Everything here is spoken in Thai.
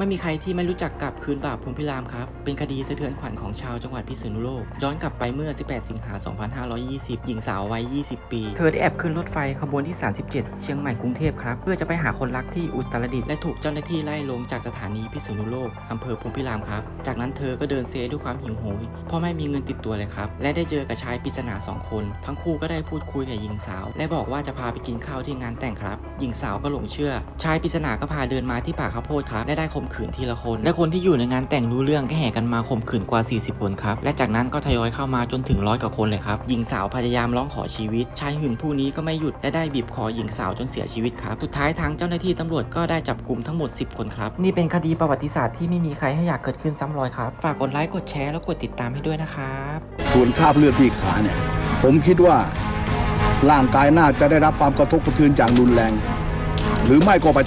ไม่มีใครที่ไม่รู้จักกับคืนบาปพรมพิรามครับ เป็นคดีสะเทือนขวัญของชาวจังหวัดพิษณุโลก ย้อนกลับไปเมื่อ 18 สิงหา 2520 หญิงสาววัย 20 ปี เธอได้แอบขึ้นรถไฟขบวนที่ 37 เชียงใหม่กรุงเทพครับ เพื่อจะไปหาคนรักที่อุตรดิตถ์และถูกเจ้าหน้าที่ไล่ลงจากสถานีพิษณุโลกอำเภอพรมพิรามครับ จากนั้นเธอก็เดินเซด้วยความหิวโหยเพราะไม่มีเงินติดตัวเลยครับ และได้เจอกับชายปริศนาสองคน ทั้งคู่ก็ได้พูดคุยกับหญิงสาว และบอกว่าจะพาไปกินข้าวที่งานแต่งครับ หญิงสาวก็หลงเชื่อ ชายปริศนาก็พาเดินมาที่ป่าข้าวโพดครับและได้ข่มขืนทีละคน และคนที่อยู่ในงานแต่งรู้เรื่องก็แห่กันมาข่มขืนกว่า 40 คนครับ และจากนั้นก็ทยอยเข้ามาจนถึงร้อยกว่าคนเลยครับ หญิงสาวพยายามร้องขอชีวิต ชายหื่นผู้นี้ก็ไม่หยุดและได้บีบคอหญิงสาวจนเสียชีวิตครับ สุดท้ายทางเจ้าหน้าที่ตำรวจก็ได้จับกลุ่มทั้งหมด 10 คนครับ นี่เป็นคดีประวัติศาสตร์ที่ไม่มีใครให้อยากเกิดขึ้นซ้ำรอยครับ ฝากกดไลค์กดแชร์แล้วกดติดตามให้ด้วยนะครับส่วนคราบเลือดที่ขาเนี่ย ผมคิดว่าร่างกายน่าจะได้รับความกระทบกระเทือนอย่างรุนแรง หรือไม่ก็ไป